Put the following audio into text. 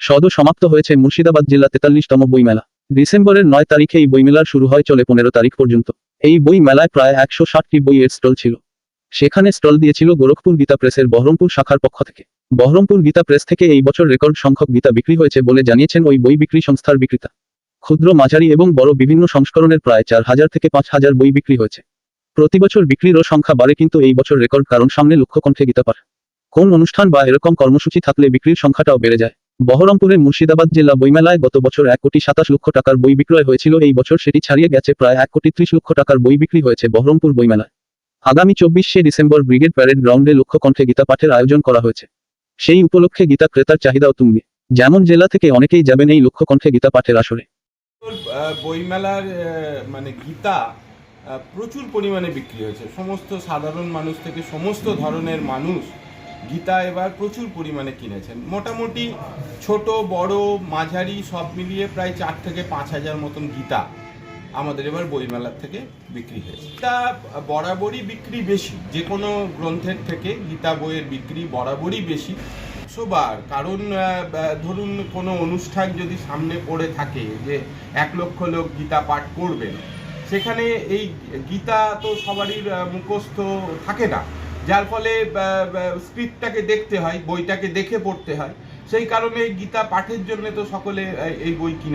সদ সমাপ্ত হয়েছে মুর্শিদাবাদ জেলা তেতাল্লিশতম বইমেলা। ডিসেম্বরের নয় তারিখে এই বইমেলার শুরু হয় চলে পনেরো তারিখ পর্যন্ত। এই বই মেলায় প্রায় একশো ষাটটি বইয়ের স্টল ছিল। সেখানে স্টল দিয়েছিল গোরখপুর গীতা প্রেসের বহরমপুর শাখার পক্ষ থেকে। বহরমপুর গীতা প্রেস থেকে এই বছর রেকর্ড সংখ্যক গীতা বিক্রি হয়েছে বলে জানিয়েছেন ওই বই বিক্রি সংস্থার বিক্রেতা। ক্ষুদ্র, মাঝারি এবং বড় বিভিন্ন সংস্করণের প্রায় চার হাজার থেকে পাঁচ হাজার বই বিক্রি হয়েছে। প্রতি বছর বিক্রিরও সংখ্যা বাড়ে কিন্তু এই বছর রেকর্ড কারণ সামনে লক্ষ্যকণ্ঠে গীতা পাঠ। কোন অনুষ্ঠান বা এরকম কর্মসূচি থাকলে বিক্রির সংখ্যাটাও বেড়ে যায়। বহরমপুরের মুর্শিদাবাদ জেলা বইমেলায় গত বছর এক কোটি সাতাশ লক্ষ টাকার বই বিক্রয় হয়েছিল। এই বছর সেটি ছাড়িয়ে গেছে প্রায় এক কোটি ত্রিশ লক্ষ টাকার বই বিক্রি হয়েছে বহরমপুর বইমেলায়। আগামী চব্বিশে ডিসেম্বর ব্রিগেড প্যারেড গ্রাউন্ডে লক্ষ্যকণ্ঠে গীতা পাঠের আয়োজন করা হয়েছে। সেই উপলক্ষে গীতা ক্রেতার চাহিদাও তুঙ্গে। যেমন জেলা থেকে অনেকেই যাবেন এই লক্ষ্যকণ্ঠে গীতা পাঠের আসরে। বইমেলার মানে গীতা প্রচুর পরিমাণে বিক্রি হয়েছে। সমস্ত সাধারণ মানুষ থেকে সমস্ত ধরনের মানুষ গীতা এবার প্রচুর পরিমাণে কিনেছেন। মোটামুটি ছোট, বড়, মাঝারি সব মিলিয়ে প্রায় চার থেকে পাঁচ হাজার মতন গীতা আমাদের এবার বইমেলার থেকে বিক্রি হয়েছে। গীতা বরাবরই বিক্রি বেশি, যে কোনো গ্রন্থের থেকে গীতা বইয়ের বিক্রি বরাবরই বেশি। একশোবার, কারণ ধরুন কোনো অনুষ্ঠান যদি সামনে পড়ে থাকে যে এক লক্ষ লোক গীতা পাঠ করবেন, সেখানে এই গীতা তো সবারই মুখস্থ থাকে না। যার ফলে স্ক্রিপ্টটাকে দেখতে হয়, বইটাকে দেখে পড়তে হয়। সেই কারণে গীতা পাঠের জন্য তো সকলে এই বই কিনে।